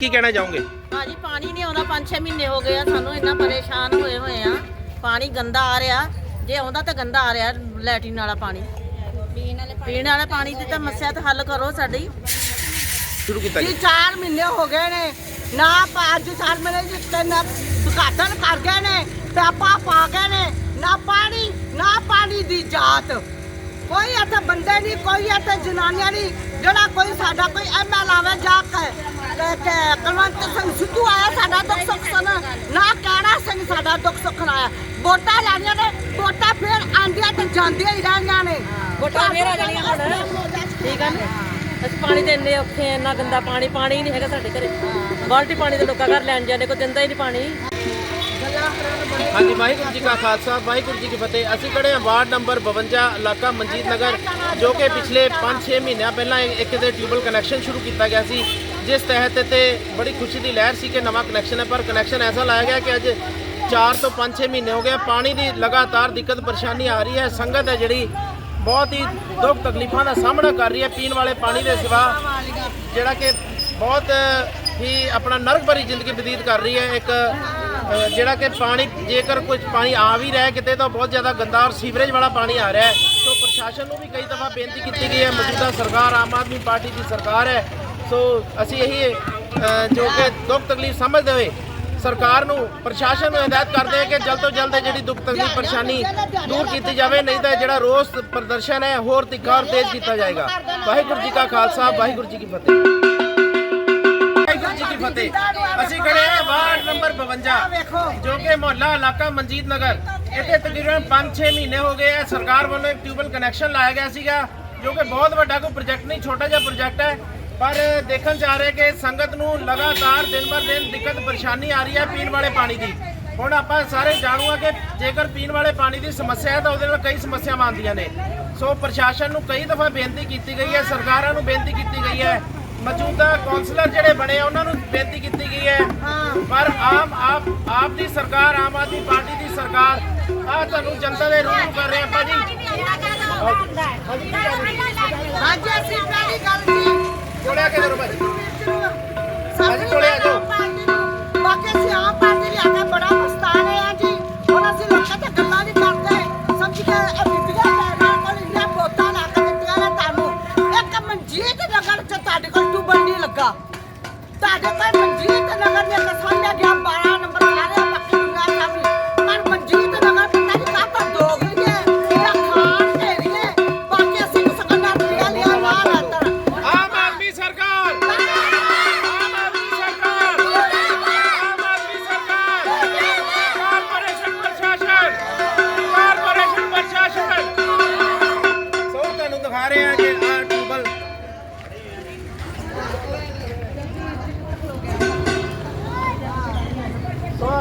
ਕੀ ਕਹਿਣਾ ਚਾਹੋਗੇ? ਭਾਜੀ ਪਾਣੀ ਨਹੀਂ ਆਉਂਦਾ 5-6 ਮਹੀਨੇ ਹੋ ਗਏ ਆ ਸਾਨੂੰ ਇੰਨਾ ਪਰੇਸ਼ਾਨ ਹੋਏ ਹੋਏ ਆ। ਪਾਣੀ ਗੰਦਾ ਆ ਰਿਹਾ ਜੇ ਆਉਂਦਾ ਤਾਂ ਗੰਦਾ ਆ ਰਿਹਾ ਲੈਟਰਿਨ ਵਾਲਾ ਪਾਣੀ। ਪੀਣ ਵਾਲੇ ਪੀਣ ਦੀ ਤਾਂ ਸਮੱਸਿਆ ਤਾਂ ਹੱਲ ਕਰੋ ਸਾਡੀ। ਸ਼ੁਰੂ ਕੀਤਾ ਜੀ ਜੀ 4 ਮਹੀਨੇ ਹੋ ਗਏ ਨੇ ਨਾ ਅੱਜ 4 ਮਹੀਨੇ ਜੀ ਤਿੰਨ ਦੁਕਾਤਨ ਕਰ ਗਏ ਨੇ ਪੈਪਾ ਪਾ ਗਏ ਨੇ ਨਾ ਪਾਣੀ ਨਾ ਪਾਣੀ ਦੀ ਜਾਤ। ਕੋਈ ਇੱਥੇ ਬੰਦੇ ਨਹੀਂ ਕੋਈ ਇੱਥੇ ਜਨਾਨੀਆਂ ਨਹੀਂ ਜਿਹੜਾ ਕੋਈ ਸਾਡਾ ਕੋਈ ਐਮਐਲ ਆਵੇ ਜਾ ਕੇ ਤੇ ਕਿ ਕੁਲਵੰਤ ਸਿੰਘ ਸਿੱਧੂ ਆਇਆ ਸਾਡਾ ਦੁੱਖ ਸੁੱਖ ਸੁਣ ਨਾ ਕਹਿਣਾ ਸਿੰਘ ਸਾਡਾ ਦੁੱਖ ਸੁੱਖ ਆਇਆ। ਵੋਟਾਂ ਲੈਣੀਆਂ ਨੇ ਵੋਟਾਂ ਫੇਰ ਆਂਦੀਆਂ ਤੇ ਜਾਂਦੀਆਂ ਹੀ ਰਹਿਣੀਆਂ ਨੇ। ਵੋਟਾਂ ਫੇਰ ਆ ਜਾਣੀਆਂ ਹੁਣ। ਠੀਕ ਆ ਨਾ? ਅਸੀਂ ਪਾਣੀ ਤੇ ਇੰਨੇ ਔਖੇ ਆ ਇੰਨਾ ਗੰਦਾ ਪਾਣੀ ਪਾਣੀ ਹੀ ਨਹੀਂ ਹੈਗਾ ਸਾਡੇ ਘਰੇ। ਬਾਲਟੀ ਪਾਣੀ ਦੇ ਲੋਕਾਂ ਘਰ ਲੈਣ ਜਾਂਦੇ ਕੋਈ ਦਿੰਦਾ ਹੀ ਨਹੀਂ ਪਾਣੀ। ਹਾਂਜੀ ਵਾਹਿਗੁਰੂ ਜੀ ਕਾ ਖਾਲਸਾ ਵਾਹਿਗੁਰੂ ਜੀ ਕੀ ਫਤਿਹ। ਅਸੀਂ ਖੜੇ ਹਾਂ ਵਾਰਡ ਨੰਬਰ 52 ਇਲਾਕਾ ਮਨਜੀਤ ਨਗਰ ਜੋ ਕਿ ਪਿਛਲੇ 5-6 ਮਹੀਨਿਆਂ ਪਹਿਲਾਂ ਇੱਕ ਦੇ ਟਿਊਬਲ ਕਨੈਕਸ਼ਨ ਸ਼ੁਰੂ ਕੀਤਾ ਗਿਆ ਸੀ ਜਿਸ ਤਹਿਤ ਤੇ ਬੜੀ ਖੁਸ਼ੀ ਦੀ ਲਹਿਰ ਸੀ ਕਿ ਨਵਾਂ ਕਨੈਕਸ਼ਨ ਹੈ। ਪਰ ਕਨੈਕਸ਼ਨ ਐਸਾ ਲਾਇਆ ਗਿਆ ਕਿ ਅੱਜ 4 ਤੋਂ 5-6 ਮਹੀਨੇ ਹੋ ਗਏ ਪਾਣੀ ਦੀ ਲਗਾਤਾਰ ਦਿੱਕਤ, ਪਰੇਸ਼ਾਨੀ ਆ ਰਹੀ ਹੈ। ਸੰਗਤ ਹੈ ਜਿਹੜੀ ਬਹੁਤ ਹੀ ਦੁੱਖ ਤਕਲੀਫਾਂ ਦਾ ਸਾਹਮਣਾ ਕਰ ਰਹੀ ਹੈ ਪੀਣ ਵਾਲੇ ਪਾਣੀ ਦੇ ਸਿਵਾ, ਜਿਹੜਾ ਕਿ ਬਹੁਤ ਹੀ ਆਪਣਾ ਨਰਕ ਭਰੀ ਜ਼ਿੰਦਗੀ ਬਤੀਤ ਕਰ ਰਹੀ ਹੈ। ਇੱਕ ਜਿਹੜਾ ਕਿ ਪਾਣੀ, ਜੇਕਰ ਕੁਝ ਪਾਣੀ ਆ ਵੀ ਰਿਹਾ ਕਿਤੇ, ਤਾਂ ਬਹੁਤ ਜ਼ਿਆਦਾ ਗੰਦਾ ਔਰ ਸੀਵਰੇਜ ਵਾਲਾ ਪਾਣੀ ਆ ਰਿਹਾ ਹੈ। ਸੋ ਪ੍ਰਸ਼ਾਸਨ ਨੂੰ ਵੀ ਕਈ ਦਫਾ ਬੇਨਤੀ ਕੀਤੀ ਗਈ ਹੈ। ਮੌਜੂਦਾ ਸਰਕਾਰ, ਆਮ ਆਦਮੀ ਪਾਰਟੀ ਦੀ ਸਰਕਾਰ ਹੈ। ਸੋ ਅਸੀਂ ਇਹੀ ਜੋ ਕਿ ਦੁੱਖ ਤਕਲੀਫ ਸਮਝਦੇ ਹੋਏ ਸਰਕਾਰ ਨੂੰ ਪ੍ਰਸ਼ਾਸਨ ਨੂੰ ਹਦਾਇਤ ਕਰਦੇ ਹਾਂ ਕਿ ਜਲਦ ਤੋਂ ਜਲਦ ਜਿਹੜੀ ਦੁੱਖ ਤਕਲੀਫ ਪਰੇਸ਼ਾਨੀ ਦੂਰ ਕੀਤੀ ਜਾਵੇ ਨਹੀਂ ਤਾਂ ਜਿਹੜਾ ਰੋਸ ਪ੍ਰਦਰਸ਼ਨ ਹੈ ਹੋਰ ਤਿੱਖਾ ਔਰ ਤੇਜ਼ ਕੀਤਾ ਜਾਏਗਾ। ਵਾਹਿਗੁਰੂ ਜੀ ਕਾ ਖਾਲਸਾ ਵਾਹਿਗੁਰੂ ਜੀ ਕੀ ਫਤਿਹ। ਵਾਹਿਗੁਰੂ ਜੀ ਕੀ ਫਤਿਹ। ਅਸੀਂ ਖੜੇ ਹਾਂ ਵਾਰਡ ਨੰਬਰ 52 ਜੋ ਕਿ ਮੁਹੱਲਾ ਇਲਾਕਾ ਮਨਜੀਤ ਨਗਰ। ਇੱਥੇ ਤਕਰੀਬਨ 5-6 ਮਹੀਨੇ ਹੋ ਗਏ ਆ ਸਰਕਾਰ ਵੱਲੋਂ ਇੱਕ ਟਿਊਬਲ ਕਨੈਕਸ਼ਨ ਲਾਇਆ ਗਿਆ ਸੀਗਾ ਜੋ ਕਿ ਬਹੁਤ ਵੱਡਾ ਕੋਈ ਪ੍ਰੋਜੈਕਟ ਨਹੀਂ ਛੋਟਾ ਜਿਹਾ ਪ੍ਰੋਜੈਕਟ ਹੈ। ਪਰ ਦੇਖਣ ਜਾ ਆ ਰਿਹਾ ਕਿ ਸੰਗਤ ਨੂੰ ਲਗਾਤਾਰ ਦਿਨ ਬਰ ਦਿਨ ਦਿੱਕਤ ਪਰੇਸ਼ਾਨੀ ਆ ਰਹੀ ਹੈ ਪੀਣ ਵਾਲੇ ਪਾਣੀ ਦੀ। ਹੁਣ ਆਪਾਂ ਸਾਰੇ ਜਾਣੂਗਾ ਕਿ ਜੇਕਰ ਪੀਣ ਵਾਲੇ ਪਾਣੀ ਦੀ ਸਮੱਸਿਆ ਹੈ ਤਾਂ ਉਹਦੇ ਨਾਲ ਕਈ ਸਮੱਸਿਆਵਾਂ ਆਉਂਦੀਆਂ ਨੇ। ਸੋ ਪ੍ਰਸ਼ਾਸਨ ਨੂੰ ਕਈ ਦਫਾ ਬੇਨਤੀ ਕੀਤੀ ਗਈ ਹੈ, ਸਰਕਾਰਾਂ ਨੂੰ ਬੇਨਤੀ ਕੀਤੀ ਗਈ ਹੈ। ਮੌਜੂਦਾ ਕੌਂਸਲਰ ਜਿਹੜੇ ਬਣੇ ਉਹਨਾਂ ਨੂੰ ਬੇਨਤੀ ਕੀਤੀ ਗਈ ਹੈ। ਪਰ ਆਮ ਆਪ ਆਪ ਦੀ ਸਰਕਾਰ, ਆਮ ਆਦਮੀ ਪਾਰਟੀ ਦੀ ਸਰਕਾਰ ਆ ਤੁਹਾਨੂੰ ਜਨਤਾ ਦੇ ਰੂਬਰੂ ਕਰ ਰਹੇ ਆਪਾਂ ਜੀ ਹਾਂਜੀ, ਅਸੀਂ ਕੇ ਕਰੋ ਭਾਜੀ ਕੋਲੇ ਆ ਜਾਓ। ਬਾਕੀ ਅਸੀਂ ਆਮ ਪਾਰਟੀ ਲਿਆ ਕੇ ਬੜਾ ਪਛਤਾ ਰਹੇ ਆ ਜੀ। ਹੁਣ ਅਸੀਂ ਲੋਕਾਂ ਤੇ ਗੱਲਾਂ ਨਹੀਂ ਕਰਦੇ। ਸਮਝ ਕੇ ਇਹ ਬੀਬੀਆਂ ਪੈਰਾਂ ਕੋਲ ਇੰਨਾ ਪੋਤਾ ਲਾ ਕੇ ਦਿੱਤੀਆਂ ਨੇ ਤੁਹਾਨੂੰ। ਇੱਕ ਮਨਜੀਤ ਨਗਰ ਚ ਤੁਹਾਡੇ ਕੋਲ ਟੂਬਲ ਨਹੀਂ ਲੱਗਾ। ਤੁਹਾਡੇ ਕੋਲ ਮਨਜੀਤ ਨਗਰ ਨੇ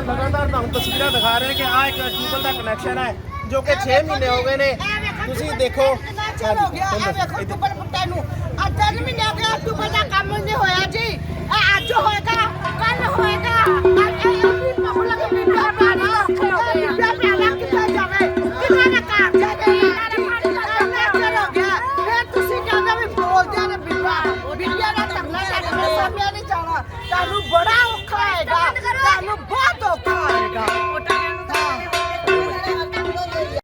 ਲਗਾਤਾਰ ਤੁਹਾਨੂੰ ਤਸਵੀਰਾਂ ਦਿਖਾ ਰਹੇ ਕਿ ਆ ਇੱਕ ਟਿਊਬਲ ਦਾ ਕਨੈਕਸ਼ਨ ਹੈ ਜੋ ਕਿ 6 ਮਹੀਨੇ ਹੋ ਗਏ ਨੇ। ਤੁਸੀਂ ਦੇਖੋ ਚਲ ਗਿਆ ਆ ਵੇਖੋ ਟਿਊਬਲ ਪੁੱਟਾ ਨੂੰ। ਆ 3 ਮਹੀਨੇ ਹੋ ਗਏ ਟਿਊਬਲ ਦਾ ਕੰਮ ਨਹੀਂ ਹੋਇਆ ਜੀ। ਆ ਅੱਜ ਹੋਇਆ